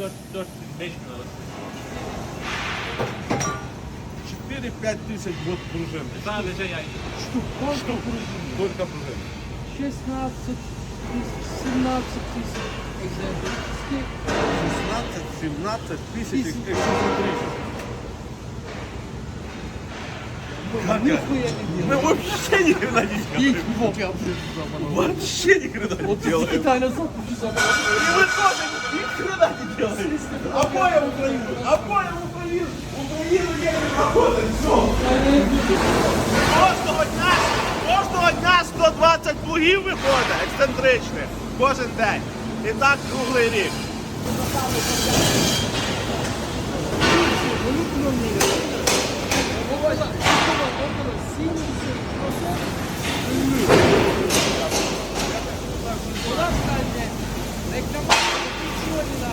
4-5 тысяч вот пружин. Sadece. Штук. Сколько пружин? Только пружин. 16 тысяч, 17 тысяч экземпляров. 16, 17 тысяч экземпляров. Мы делаю. вообще ни хрена не Їх делаем. в я блин, Вообще ни хрена не От делаем. Китай назад хочу забрати. И вы тоже ни хрена не делаете. Обоим Украину. Обоим Украину. Украину едем работать. Все. Кожного дня, кожного дня 120 плугів виходить ексцентричних. Кожен день. І так круглий рік. bence. Reklam hiç iyi